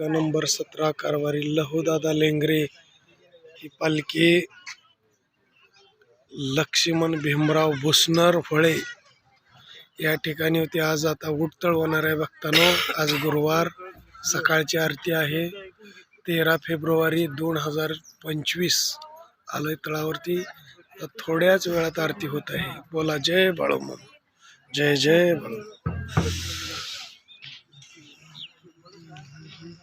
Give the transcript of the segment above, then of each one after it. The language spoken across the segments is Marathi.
नंबर सतरा कारवारी लहूदादा लेंगरे ही पालखी लक्ष्मण भीमराव भुसनर फळे. या ठिकाणी होती. आज आता उठतळ होणार आहे भक्तांनो आज गुरुवार सकाळची आरती आहे. तेरा फेब्रुवारी दोन हजार पंचवीस आलोय तळावरती. थोड्याच वेळात आरती होत आहे. बोला जय बाळूमामा. जय जय बाळू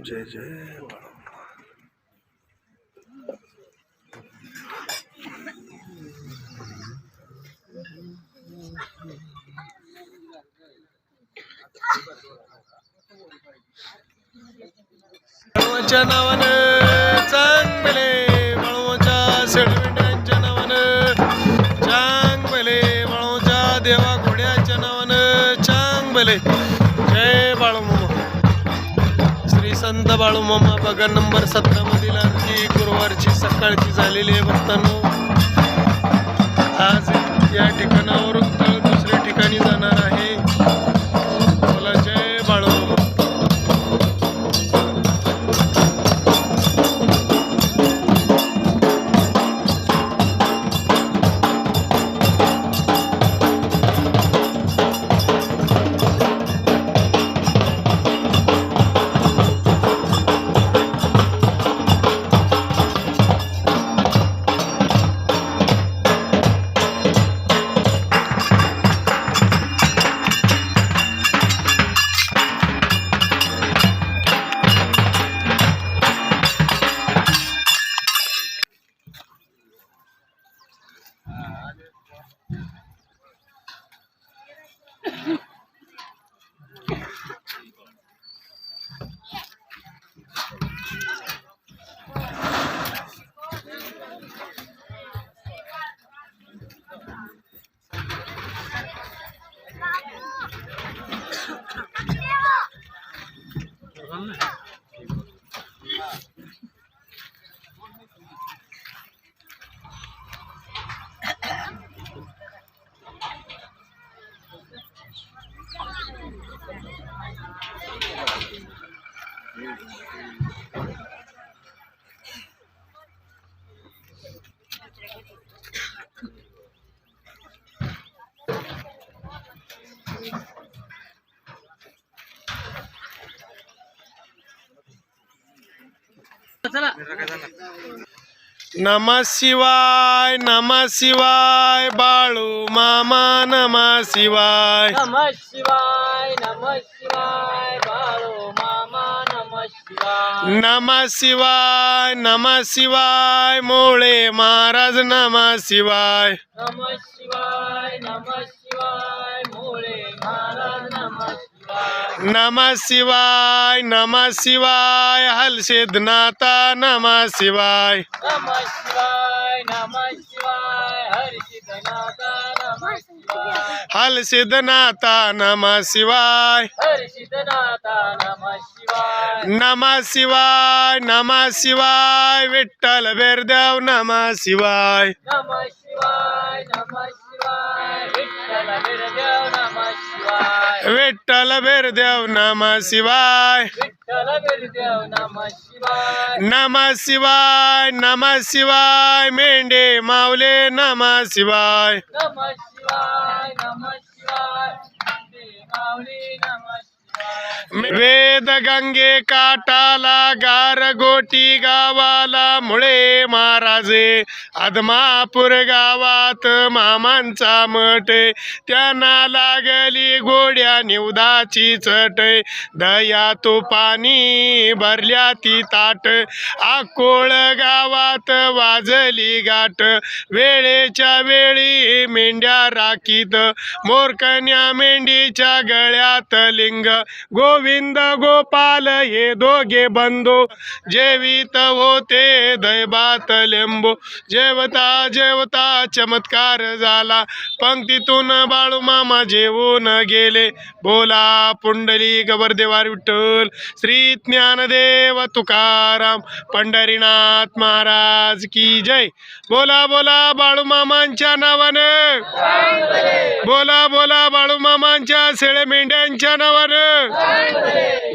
जय जय बाळूमामा बाळूमाच्या नावानं चांगले संत बाळूमामा बघा नंबर सतरा मधील आरती गुरुवारची सकाळची झालेली आहे भक्तांनो. आज या ठिकाणावरून नम शिवाय नम शिवाय बाळू मामा नम शिवाय. नम शिवाय नम शिवाय बाळो मामा नम शिवाय. नम शिवाय नम शिवाय मोळे महाराज नम शिवाय. नम शिवाय नम शिवाय नम शिवाय नम शिवाय हलसिद्धनाथा नम शिवाय। नम शिवाय नम शिवाय हर्षितनाथा नम शिवाय। हलसिद्धनाथा नम शिवाय। हर्षितनाथा नम शिवाय। नम शिवाय नम शिवाय विठ्ठल बेरदेव नम शिवाय। नम शिवाय नम शिवाय विठ्ठल बिरदेव नम शिवाय विठ्ठल बेरदेव नम शिवाय. नम शिवाय. नम शिवाय नम शिवाय मेंढे माऊले नम शिवाय. नम शिवाय नम शिवाय वेद गंगे काटाला गारगोटी गावाला मुळे महाराजे. आदमापूर गावात मामांचा मठ त्यांना लागली गोड्या निवदाची चट दया तुपानी भरल्या ती ताट आकोळ गावात वाजली गाठ वेळेच्या वेळी मेंढ्या राखीत मोरकन्या मेंढीच्या गळ्यात लिंग गोविंद गो गोपाल हे दोघे बंधू. जेवित होते दैबात लिंबू. जेवता जेवता चमत्कार झाला. पंक्तीतून बाळू मामा जेवून गेले. बोला पुंडली गबरदेवार विठ्ठल श्री ज्ञानदेव तुकाराम पंढरीनाथ महाराज की जय. बोला बोला बाळू मामांच्या नावानं. बोला बोला बाळू मामांच्या शेळे मेंढ्यांच्या नावानं.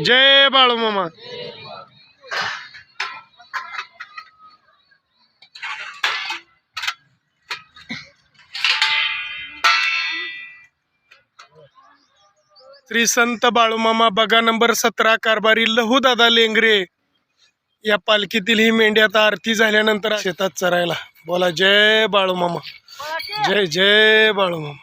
जय बाळू मामा. श्री संत बाळूमामा बघा नंबर सतरा कारभारी लहू दादा लेंगरे. या पालखीतील ही मेंढी आता आरती झाल्यानंतर शेतात चरायला. बोला जय बाळूमामा जय जय बाळूमामा